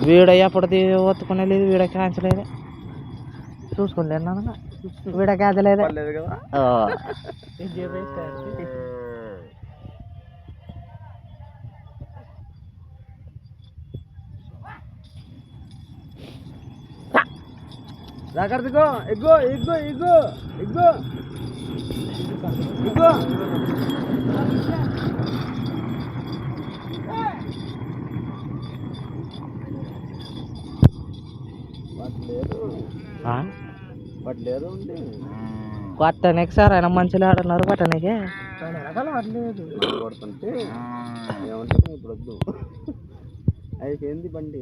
Video ఎప్పుడు ఒత్తుకునే లేదు video cancel అయ్యేది చూసుకోలేదు నాన్న video cancel రాకర్దుకో egg egg egg egg egg పట్టనికి sir ఆయన మంచిగా ఆడున్నారు పట్టనికి రకాల పట్టలేదు కొడుతుంటే ఏమంటుంది ఇప్పుడు వద్దు అయిపోయింది బండి?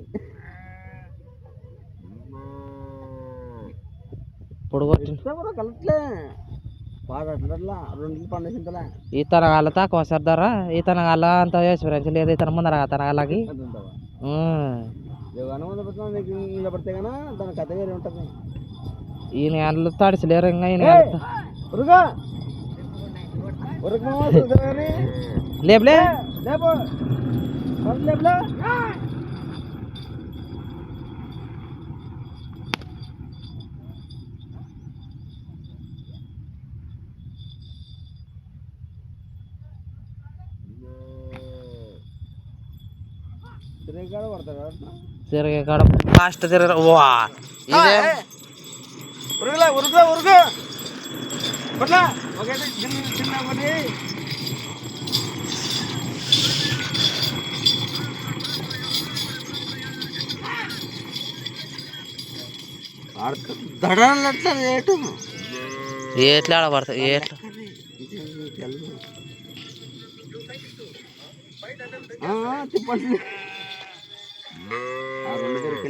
ఇప్పుడు కూడా కలట్లే. ఈతన వాళ్ళ తక్కువ సర్దారా ఈతన వాళ్ళ అంత ఎక్స్పీరియన్స్ లేదు ఇతను ముందర తన వాళ్ళకి యోగానం ముందు పెట్టినా నీకు ఇలా పడితే కన్నా దాని కథ వేరే ఉంటుంది. ఈయన వాళ్ళు తడిచలేరు ఇంకా వాళ్ళు త- ఉరుగా ఉరుకు లేపులే! లేపు! తిరిగాడు పడతాడు తిరిగే కాడ ఫాస్ట్ తిరగ వా ఇదే ఉరుకులే ఉరుకులే ఉరుకు పట్లా ఒకటి చిన్న చిన్న ఒకటి దడలట్లా రేటు ఎట్లా ఆడబడతాయి ఎట్లా చెప్పండి ఆ రెండు పేరు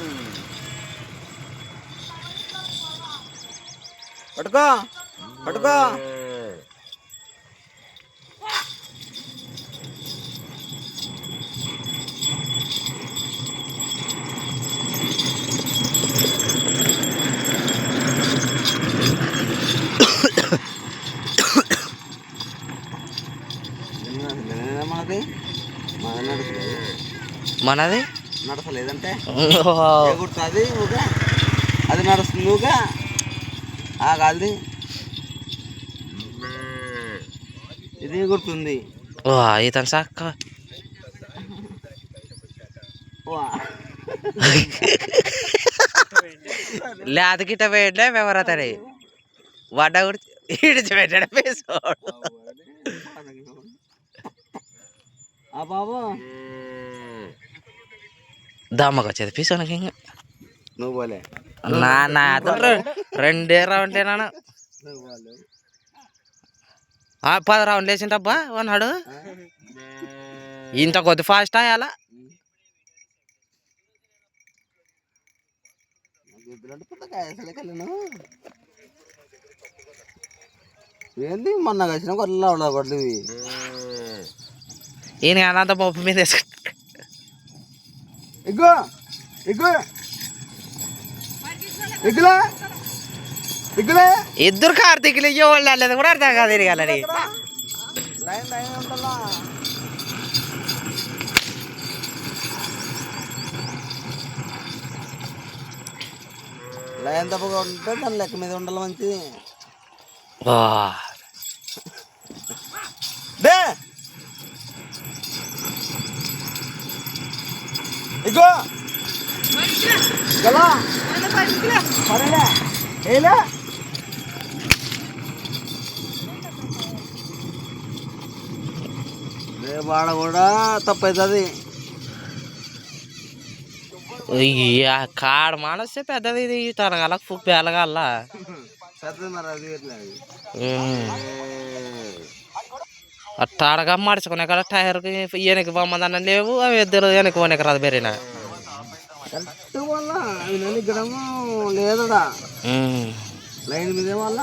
పట్టుకో పట్టుకో. మనది? నడసలేదంటే? అది నడుస్తుంది ఆగాలి ఇది ఎగురుతుంది వా ఇతను చక్క వా. లేత గిట్ట పెట్టలే ఎవరతని వడ్డ గుడి ఇడిచి పెట్టాడు పేసోడు బాబు. దమ్మకు వచ్చేది పీసోనికి ఇంకా. నువ్వు పోలే. నా నా రెండే రౌండ్లే నాన్న. పది రౌండ్లు వేసింటబ్బా అన్నాడు. ఇంత కొద్ది ఫాస్ట్ అయ్యాలా ఏంది మొన్న కలిసిన కొల్ల అవడా ఈయన అనంత పప్పు మీద ఎగ్గు ఎగ్గులా ఎగ్గులే ఇద్దరు కార్తీకులు ఇవ్వాలి వాళ్ళది కూడా అర్థం కాదు తిరగాలని లైన్ లైన్ ఉండాలా లైన్ తప్పగా ఉంటే దాని లెక్క మీద ఉండాలి మంచిది వా. డే ఇగో గలా పడలే ఏలే వాడ కూడా తప్పవుతుంది కాడ మానస్తే పెద్దది ఇది తనగాలకు ఫుక్ బేలగాల పెద్దది మరి అది వేయట్లేదు. అట్టాడగా మడుచుకునే కాడ టైర్కి వెనక్కి బొమ్మదన్న లేవు అవి ఇద్దరు వెనక్కి పోనీకి రాదు బెరిన. కరెక్ట్ వల్ల లేదడా. లైన్ మీదే వల్ల.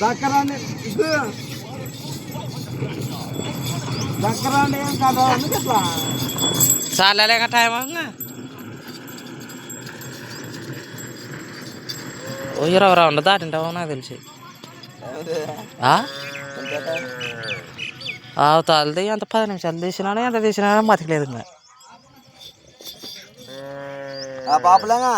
దక్కరండి ఇది దక్కరండి ఏం కదా ఎట్లా చాలేక టైం అవుతుందా ఓ ఇరవై రౌండ్లు దాటింటావు నాకు తెలిసి? అవతాలది ఎంత పది నిమిషాలు తీసినాను ఎంత తీసినా మతికలేదు ఇంకా పాపలేగా